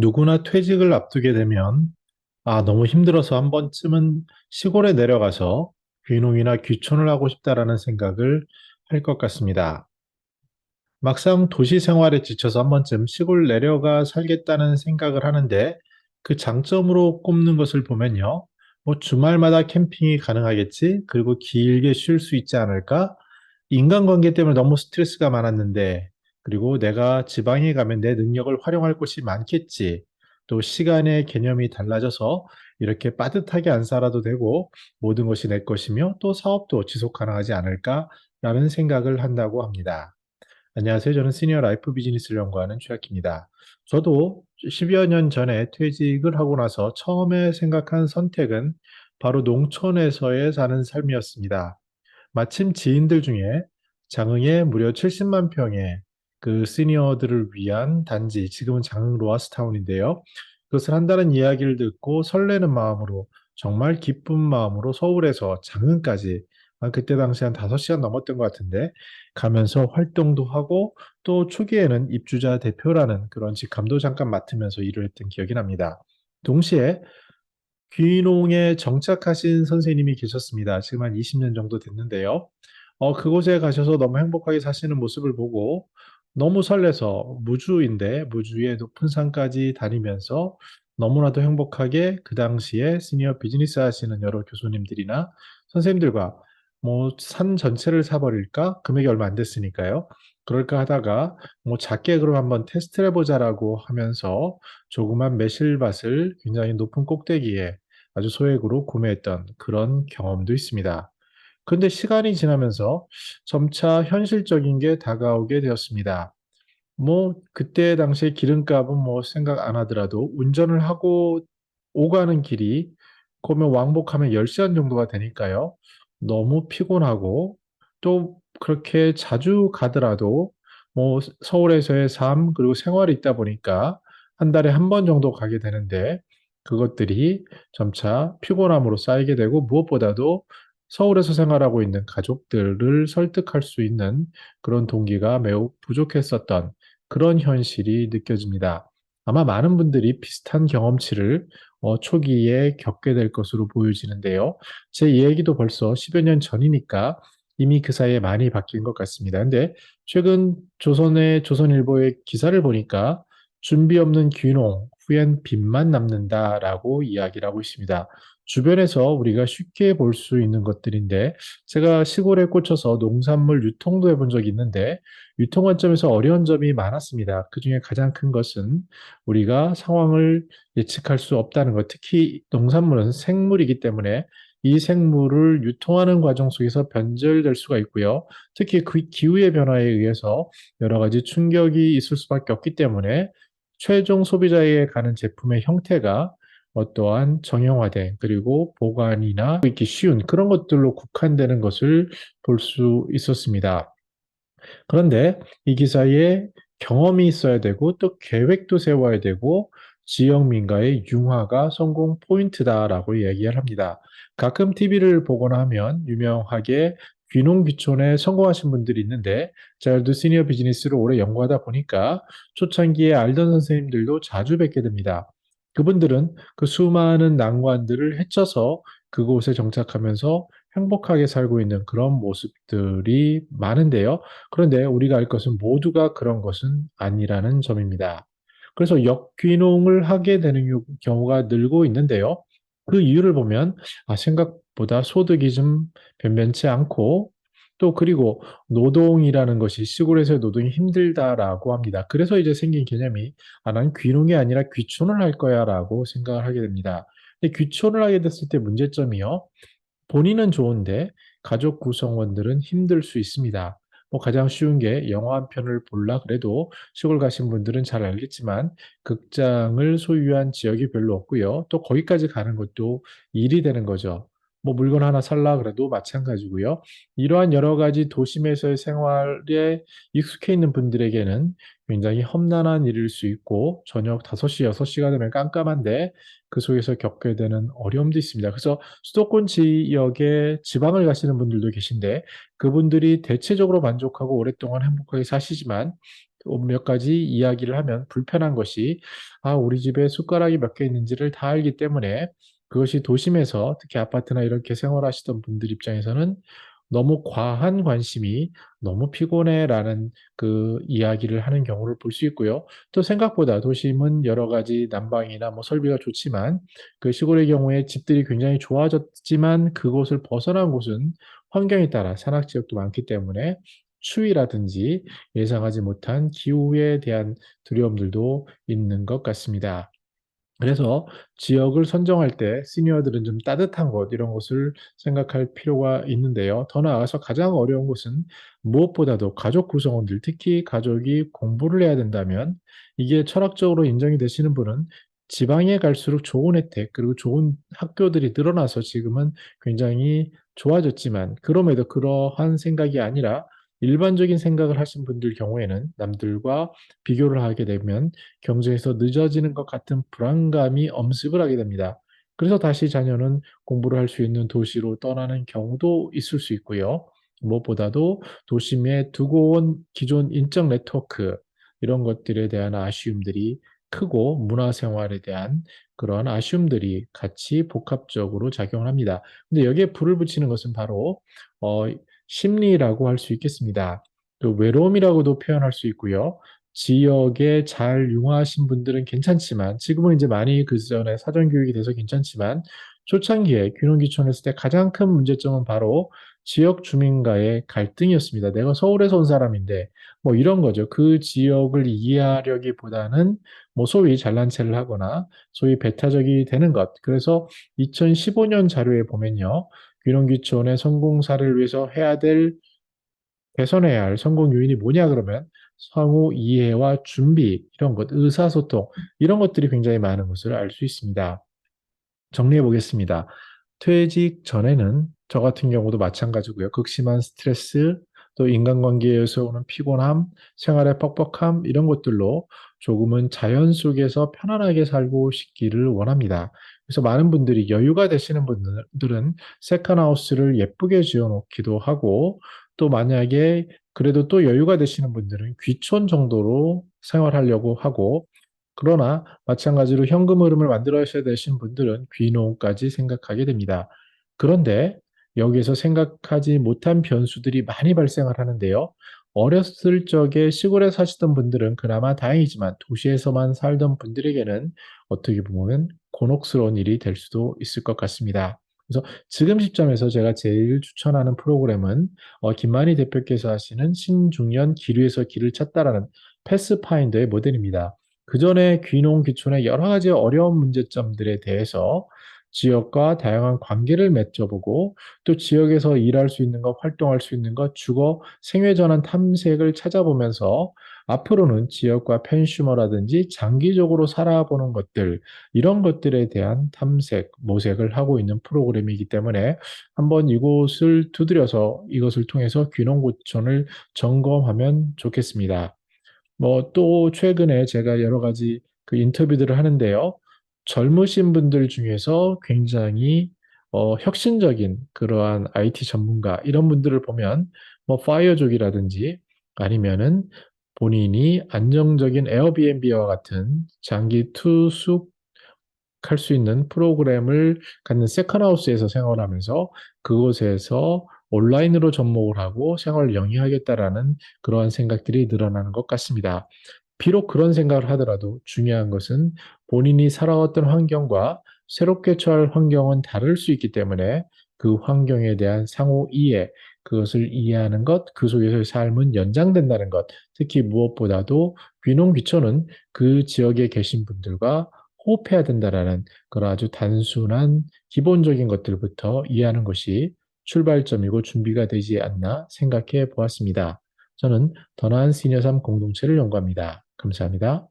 누구나 퇴직을 앞두게 되면 아, 너무 힘들어서 한 번쯤은 시골에 내려가서 귀농이나 귀촌을 하고 싶다라는 생각을 할 것 같습니다. 막상 도시 생활에 지쳐서 한 번쯤 시골 내려가 살겠다는 생각을 하는데 그 장점으로 꼽는 것을 보면요. 뭐 주말마다 캠핑이 가능하겠지? 그리고 길게 쉴 수 있지 않을까? 인간관계 때문에 너무 스트레스가 많았는데, 그리고 내가 지방에 가면 내 능력을 활용할 곳이 많겠지. 또 시간의 개념이 달라져서 이렇게 빠듯하게 안 살아도 되고 모든 것이 내 것이며 또 사업도 지속 가능하지 않을까라는 생각을 한다고 합니다. 안녕하세요. 저는 시니어 라이프 비즈니스를 연구하는 최학입니다. 저도 10여 년 전에 퇴직을 하고 나서 처음에 생각한 선택은 바로 농촌에서의 사는 삶이었습니다. 마침 지인들 중에 장흥에 무려 70만 평의 그 시니어들을 위한 단지, 지금은 장흥 로아스타운인데요. 그것을 한다는 이야기를 듣고 설레는 마음으로 정말 기쁜 마음으로 서울에서 장흥까지 한 그때 당시 한 5시간 넘었던 것 같은데 가면서 활동도 하고 또 초기에는 입주자 대표라는 그런 직함도 잠깐 맡으면서 일을 했던 기억이 납니다. 동시에 귀농에 정착하신 선생님이 계셨습니다. 지금 한 20년 정도 됐는데요. 어, 그곳에 가셔서 너무 행복하게 사시는 모습을 보고 너무 설레서 무주인데 무주의 높은 산까지 다니면서 너무나도 행복하게 그 당시에 시니어 비즈니스 하시는 여러 교수님들이나 선생님들과 뭐 산 전체를 사버릴까? 금액이 얼마 안 됐으니까요. 그럴까 하다가 뭐 작게 그럼 한번 테스트를 해보자라고 하면서 조그만 매실밭을 굉장히 높은 꼭대기에 아주 소액으로 구매했던 그런 경험도 있습니다. 근데 시간이 지나면서 점차 현실적인 게 다가오게 되었습니다. 뭐 그때 당시에 기름값은 뭐 생각 안 하더라도 운전을 하고 오가는 길이 그러면 왕복하면 10시간 정도가 되니까요. 너무 피곤하고 또 그렇게 자주 가더라도 뭐 서울에서의 삶 그리고 생활이 있다 보니까 한 달에 한 번 정도 가게 되는데 그것들이 점차 피곤함으로 쌓이게 되고 무엇보다도 서울에서 생활하고 있는 가족들을 설득할 수 있는 그런 동기가 매우 부족했었던 그런 현실이 느껴집니다. 아마 많은 분들이 비슷한 경험치를 어, 초기에 겪게 될 것으로 보여지는데요. 제 이야기도 벌써 10여 년 전이니까 이미 그 사이에 많이 바뀐 것 같습니다. 근데 최근 조선의 조선일보의 기사를 보니까 준비 없는 귀농, 후엔 빚만 남는다라고 이야기를 하고 있습니다. 주변에서 우리가 쉽게 볼 수 있는 것들인데 제가 시골에 꽂혀서 농산물 유통도 해본 적이 있는데 유통 관점에서 어려운 점이 많았습니다. 그중에 가장 큰 것은 우리가 상황을 예측할 수 없다는 것. 특히 농산물은 생물이기 때문에 이 생물을 유통하는 과정 속에서 변절될 수가 있고요. 특히 그 기후의 변화에 의해서 여러 가지 충격이 있을 수밖에 없기 때문에 최종 소비자에게 가는 제품의 형태가 어떠한 정형화된 그리고 보관이나 있기 쉬운 그런 것들로 국한되는 것을 볼 수 있었습니다. 그런데 이 기사에 경험이 있어야 되고 또 계획도 세워야 되고 지역 민가의 융화가 성공 포인트다라고 얘기를 합니다. 가끔 TV를 보거나 하면 유명하게 귀농귀촌에 성공하신 분들이 있는데 저도 시니어 비즈니스를 오래 연구하다 보니까 초창기에 알던 선생님들도 자주 뵙게 됩니다. 그분들은 그 수많은 난관들을 헤쳐서 그곳에 정착하면서 행복하게 살고 있는 그런 모습들이 많은데요. 그런데 우리가 알 것은 모두가 그런 것은 아니라는 점입니다. 그래서 역귀농을 하게 되는 경우가 늘고 있는데요. 그 이유를 보면 아, 생각보다 소득이 좀 변변치 않고 또 그리고 노동이라는 것이 시골에서의 노동이 힘들다라고 합니다. 그래서 이제 생긴 개념이 아, 난 귀농이 아니라 귀촌을 할 거야라고 생각을 하게 됩니다. 근데 귀촌을 하게 됐을 때 문제점이요. 본인은 좋은데 가족 구성원들은 힘들 수 있습니다. 뭐 가장 쉬운 게 영화 한 편을 볼라 그래도 시골 가신 분들은 잘 알겠지만 극장을 소유한 지역이 별로 없고요. 또 거기까지 가는 것도 일이 되는 거죠. 뭐 물건 하나 살라 그래도 마찬가지고요. 이러한 여러 가지 도심에서의 생활에 익숙해 있는 분들에게는 굉장히 험난한 일일 수 있고 저녁 5시, 6시가 되면 깜깜한데 그 속에서 겪게 되는 어려움도 있습니다. 그래서 수도권 지역에 지방을 가시는 분들도 계신데 그분들이 대체적으로 만족하고 오랫동안 행복하게 사시지만 몇 가지 이야기를 하면 불편한 것이 아, 우리 집에 숟가락이 몇 개 있는지를 다 알기 때문에 그것이 도심에서 특히 아파트나 이렇게 생활하시던 분들 입장에서는 너무 과한 관심이 너무 피곤해라는 그 이야기를 하는 경우를 볼 수 있고요. 또 생각보다 도심은 여러 가지 난방이나 뭐 설비가 좋지만 그 시골의 경우에 집들이 굉장히 좋아졌지만 그곳을 벗어난 곳은 환경에 따라 산악 지역도 많기 때문에 추위라든지 예상하지 못한 기후에 대한 두려움들도 있는 것 같습니다. 그래서 지역을 선정할 때 시니어들은 좀 따뜻한 곳, 이런 곳을 생각할 필요가 있는데요. 더 나아가서 가장 어려운 것은 무엇보다도 가족 구성원들, 특히 가족이 공부를 해야 된다면 이게 철학적으로 인정이 되시는 분은 지방에 갈수록 좋은 혜택, 그리고 좋은 학교들이 늘어나서 지금은 굉장히 좋아졌지만, 그럼에도 그러한 생각이 아니라 일반적인 생각을 하신 분들 경우에는 남들과 비교를 하게 되면 경제에서 늦어지는 것 같은 불안감이 엄습을 하게 됩니다. 그래서 다시 자녀는 공부를 할 수 있는 도시로 떠나는 경우도 있을 수 있고요. 무엇보다도 도심에 두고 온 기존 인적 네트워크 이런 것들에 대한 아쉬움들이 크고 문화생활에 대한 그러한 아쉬움들이 같이 복합적으로 작용을 합니다. 근데 여기에 불을 붙이는 것은 바로 어, 심리라고 할 수 있겠습니다. 또 외로움이라고도 표현할 수 있고요. 지역에 잘 융화하신 분들은 괜찮지만 지금은 이제 많이 그 전에 사전 교육이 돼서 괜찮지만 초창기에 귀농귀촌 했을 때 가장 큰 문제점은 바로 지역 주민과의 갈등이었습니다. 내가 서울에서 온 사람인데 뭐 이런 거죠. 그 지역을 이해하려기보다는 뭐 소위 잘난 체를 하거나 소위 배타적이 되는 것. 그래서 2015년 자료에 보면요. 귀농귀촌의 성공사를 위해서 해야 될 개선해야 할 성공 요인이 뭐냐 그러면 상호 이해와 준비 이런 것, 의사소통 이런 것들이 굉장히 많은 것을 알 수 있습니다. 정리해 보겠습니다. 퇴직 전에는 저 같은 경우도 마찬가지고요. 극심한 스트레스, 또 인간관계에서 오는 피곤함, 생활의 뻑뻑함 이런 것들로 조금은 자연 속에서 편안하게 살고 싶기를 원합니다. 그래서 많은 분들이 여유가 되시는 분들은 세컨하우스를 예쁘게 지어놓기도 하고 또 만약에 그래도 또 여유가 되시는 분들은 귀촌 정도로 생활하려고 하고 그러나 마찬가지로 현금 흐름을 만들어야 되신 분들은 귀농까지 생각하게 됩니다. 그런데 여기에서 생각하지 못한 변수들이 많이 발생을 하는데요. 어렸을 적에 시골에 사시던 분들은 그나마 다행이지만 도시에서만 살던 분들에게는 어떻게 보면 곤혹스러운 일이 될 수도 있을 것 같습니다. 그래서 지금 시점에서 제가 제일 추천하는 프로그램은 어, 김만희 대표께서 하시는 신중년 기류에서 길을 찾다라는 패스파인더의 모델입니다. 그 전에 귀농 귀촌의 여러 가지 어려운 문제점들에 대해서 지역과 다양한 관계를 맺어보고 또 지역에서 일할 수 있는 것, 활동할 수 있는 것, 주거 생애 전환 탐색을 찾아보면서 앞으로는 지역과 펜슈머라든지 장기적으로 살아보는 것들, 이런 것들에 대한 탐색, 모색을 하고 있는 프로그램이기 때문에 한번 이곳을 두드려서 이것을 통해서 귀농구촌을 점검하면 좋겠습니다. 뭐 또 최근에 제가 여러 가지 그 인터뷰들을 하는데요. 젊으신 분들 중에서 굉장히 어, 혁신적인 그러한 IT 전문가 이런 분들을 보면 뭐 파이어족이라든지 아니면은 본인이 안정적인 에어비앤비와 같은 장기 투숙 할 수 있는 프로그램을 갖는 세컨하우스에서 생활 하면서 그곳에서 온라인으로 접목을 하고 생활을 영위하겠다라는 그러한 생각들이 늘어나는 것 같습니다. 비록 그런 생각을 하더라도 중요한 것은 본인이 살아왔던 환경과 새롭게 처할 환경은 다를 수 있기 때문에 그 환경에 대한 상호 이해, 그것을 이해하는 것, 그 속에서의 삶은 연장된다는 것, 특히 무엇보다도 귀농 귀촌은 그 지역에 계신 분들과 호흡해야 된다라는 그런 아주 단순한 기본적인 것들부터 이해하는 것이 출발점이고 준비가 되지 않나 생각해 보았습니다. 저는 더 나은 시니어 삶 공동체를 연구합니다. 감사합니다.